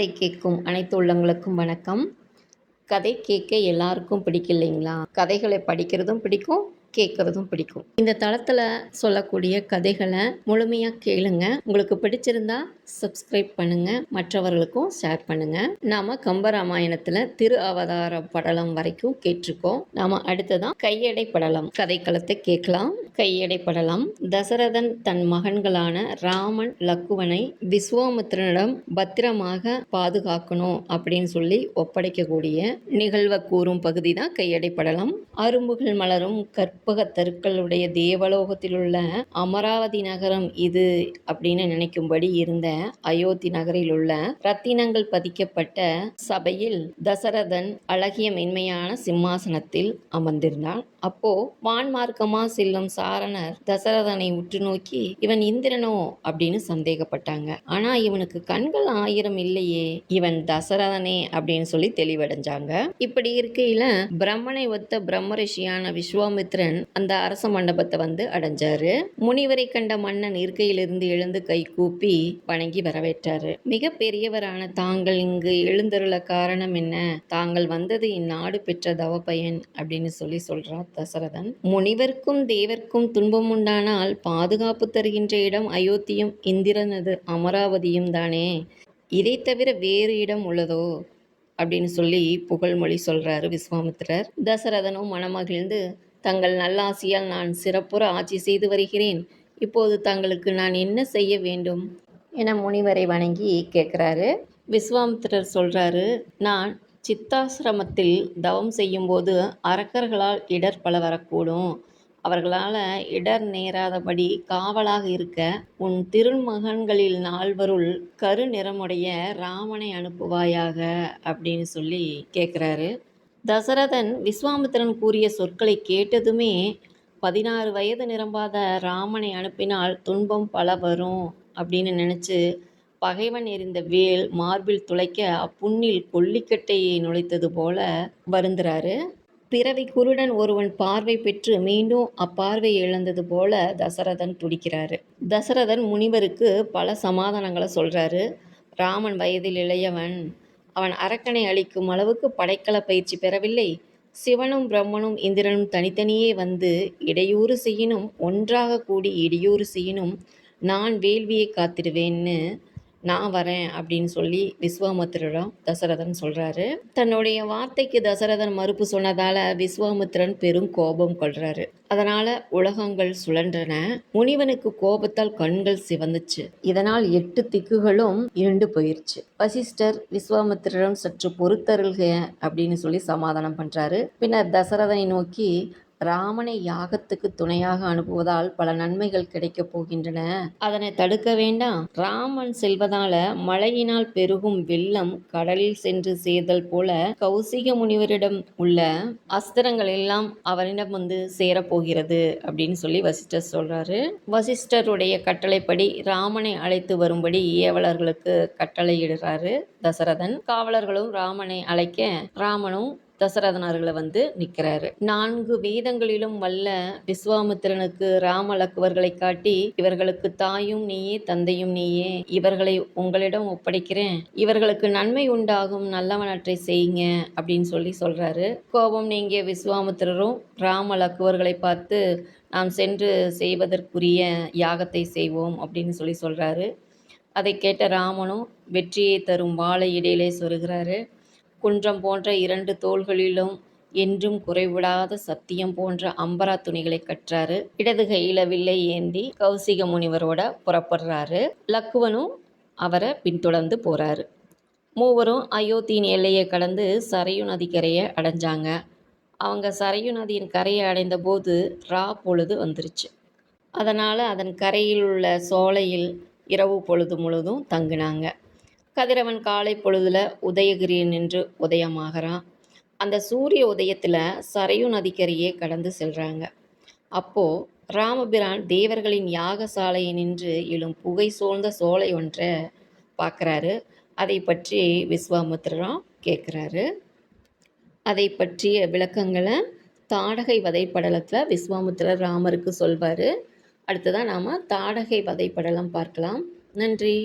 கதை கேட்கும் அனைத்து உள்ளங்களுக்கும் வணக்கம். கதை கேட்க எல்லாருக்கும் பிடிக்கலைங்களா? கதைகளை படிக்கிறதும் பிடிக்கும் கேட்குறதும் பிடிக்கும். இந்த தளத்தில் சொல்லக்கூடிய கதைகளை முழுமையாக கேளுங்க. உங்களுக்கு பிடிச்சிருந்தா சப்ஸ்கிரைப் பண்ணுங்க. மற்றவர்களுக்கும் ஷேர் பண்ணுங்க. நாம கம்பராமாயணத்தில் திரு அவதார படலம் வரைக்கும் கேட்டிருக்கோம். நாம அடுத்ததான் கையடை படலம் கதைக்களத்தை கேட்கலாம். கையடை படலம் தசரதன் தன் மகன்களான ராமன் லக்குவனை விஸ்வாமித்திரனிடம் பத்திரமாக பாதுகாக்கணும் அப்படின்னு சொல்லி ஒப்படைக்கக்கூடிய நிகழ்வை கூறும் பகுதி தான் கையடை படலம். அரும்புகள் மலரும் கற்ப தருக்களுடைய தேவலோகத்தில் உள்ள அமராவதி நகரம் இது அப்படின்னு நினைக்கும்படி இருந்த அயோத்தி நகரில் உள்ள ரத்தினங்கள் பதிக்கப்பட்ட சபையில் தசரதன் அழகிய மென்மையான சிம்மாசனத்தில் அமர்ந்திருந்தான் அப்போ வான்மார்க்கமா செல்லும் சாரணர் தசரதனை உற்று நோக்கி இவன் இந்திரனோ? அப்படின்னு சந்தேகப்பட்டாங்க. ஆனா இவனுக்கு கண்கள் ஆயிரம் இல்லையே இவன் தசரதனே? அப்படின்னு சொல்லி தெளிவடைஞ்சாங்க. இப்படி இருக்கையில பிரம்மனை ஒத்த பிரம்மரிஷியான விஸ்வாமித்ரன் அந்த அரச மண்டபத்தை வந்து அடைஞ்சாரு. முனிவரை கண்ட மன்னன் இருக்கையிலிருந்து எழுந்து கை கூப்பி வணங்கி வரவேற்றாரு. மிக பெரியவரான தாங்கள் இங்கு எழுந்தருள காரணம் என்ன? தாங்கள் வந்தது இந்நாடு பெற்ற தவப்பயன் அப்படின்னு சொல்லி சொல்றார் தசரதன். முனிவர்க்கும் தேவர்க்கும் துன்பம் உண்டானால் பாதுகாப்பு தருகின்ற இடம் அயோத்தியும் இந்திரனது அமராவதியும் தானே. இதை தவிர வேறு இடம் உள்ளதோ? அப்படின்னு சொல்லி புகழ்மொழி சொல்றாரு விஸ்வாமித்திரர். தசரதனும் மனமகிழ்ந்து தங்கள் நல்லாசியால் நான் சிறப்புற ஆட்சி செய்து வருகிறேன். இப்போது தங்களுக்கு நான் என்ன செய்ய வேண்டும்? என முனிவரை வணங்கி கேட்குறாரு. விஸ்வாமித்திரர் சொல்றாரு நான் சித்தாசிரமத்தில் தவம் செய்யும்போது அரக்கர்களால் இடர் பல வரக்கூடும். அவர்களால் இடர் நேராதபடி காவலாக இருக்க உன் திருமகன்களில் நால்வருள் கரு நிறமுடைய ராமனை அனுப்புவாயாக அப்படின்னு சொல்லி கேட்குறாரு. தசரதன் விஸ்வாமித்திரன் கூறிய சொற்களை கேட்டதுமே பதினாறு வயது நிரம்பாத ராமனை அனுப்பினால் துன்பம் பல வரும் அப்படின்னு நினச்சி பகைவன் எறிந்த வேல் மார்பில் துளைக்க அப்புண்ணில் கொல்லிக்கட்டையை நுழைத்தது போல வருந்துறாரு. பிறவி குருடன் ஒருவன் பார்வை பெற்று மீண்டும் அப்பார்வை இழந்தது போல தசரதன் துடிக்கிறாரு. தசரதன் முனிவருக்கு பல சமாதானங்களை சொல்றாரு. ராமன் வயதில் இளையவன் அவன் அரக்கனை அளிக்கும் அளவுக்கு படைக்கல பயிற்சி பெறவில்லை. சிவனும் பிரம்மனும் இந்திரனும் தனித்தனியே வந்து இடையூறு செய்யினும் ஒன்றாக கூடி இடையூறு செய்யினும் நான் வேள்வியை காத்திடுவேன்னு நான் வரேன் அப்படின்னு சொல்லி விஸ்வாமித்திரிடம் தசரதன் சொல்கிறாரு தன்னுடைய வார்த்தைக்கு தசரதன் மறுப்பு சொன்னதால் விஸ்வாமித்திரன் பெரும் கோபம் கொள்கிறாரு அதனால் உலகங்கள் சுழன்றன. முனிவனுக்கு கோபத்தால் கண்கள் சிவந்துச்சு. இதனால் எட்டு திக்குகளும் இருண்டு போயிருச்சு. வசிஷ்டர் விஸ்வாமித்திரம் சற்று பொறுத்தருள்க அப்படின்னு சொல்லி சமாதானம் பண்ணுறாரு பின்னர் தசரதனை நோக்கி ராமனை யாகத்துக்கு துணையாக அனுப்புவதால் பல நன்மைகள் கிடைக்கப் போகின்றன. அதனை தடுக்க வேண்டாம். ராமன் செல்வதால மழையினால் பெருகும் வெள்ளம் கடலில் சென்று சேர்தல் போல கௌசிக முனிவரிடம் உள்ள அஸ்திரங்கள் எல்லாம் அவரிடம் வந்து சேரப்போகிறது அப்படின்னு சொல்லி வசிஷ்டர் சொல்றாரு. வசிஷ்டருடைய கட்டளைப்படி ராமனை அழைத்து வரும்படி ஏவலர்களுக்கு கட்டளையிடுறாரு தசரதன். காவலர்களும் ராமனை அழைக்க ராமனும் தசரதனர்களை வந்து நிற்கிறாரு நான்கு வேதங்களிலும் வல்ல விஸ்வாமித்திரனுக்கு ராம லக்குவர்களை காட்டி இவர்களுக்கு தாயும் நீயே தந்தையும் நீயே இவர்களை உங்களிடம் ஒப்படைக்கிறேன். இவர்களுக்கு நன்மை உண்டாகும் நல்லவனற்றை செய்யுங்க அப்படின்னு சொல்லி சொல்றாரு. கோபம் நீங்கிய விஸ்வாமித்திரரும் ராம லக்குவர்களை பார்த்து நாம் சென்று செய்வதற்குரிய யாகத்தை செய்வோம் அப்படின்னு சொல்லி சொல்றாரு. அதை கேட்ட ராமனும் வெற்றியை தரும் வாழை இடையிலே சொருகிறாரு. குன்றம் போன்ற இரண்டு தோள்களிலும் என்றும் குறைவிடாத சத்தியம் போன்ற அம்பரா துணிகளை கற்றாரு. இடது கையில வில்லை ஏந்தி கௌசிக முனிவரோட புறப்படுறாரு. லக்குவனும் அவரை பின்தொடர்ந்து போறாரு. மூவரும் அயோத்தியின் எல்லையை கடந்து சரையு நதிக்கரையை அடைஞ்சாங்க. அவங்க சரையு நதியின் கரையை அடைந்த போது ரா பொழுது வந்துருச்சு. அதனால் அதன் கரையில் உள்ள சோலையில் இரவு பொழுது முழுதும் தங்கினாங்க. கதிரவன் காலை பொழுதில் உதயகிரியன் நின்று உதயமாகறான் அந்த சூரிய உதயத்தில் சரையு நதிக்கரையே கடந்து செல்கிறாங்க அப்போது ராமபிரான் தேவர்களின் யாகசாலையை நின்று எழும் புகை சூழ்ந்த சோலை ஒன்றை பார்க்குறாரு. அதை பற்றி விஸ்வாமுத்திரம் கேட்குறாரு அதை பற்றிய விளக்கங்களை தாடகை வதைப்படலத்தில் விஸ்வாமுத்திரர் ராமருக்கு சொல்வார். அடுத்ததான் நாம் தாடகை வதைப்படலம் பார்க்கலாம். நன்றி.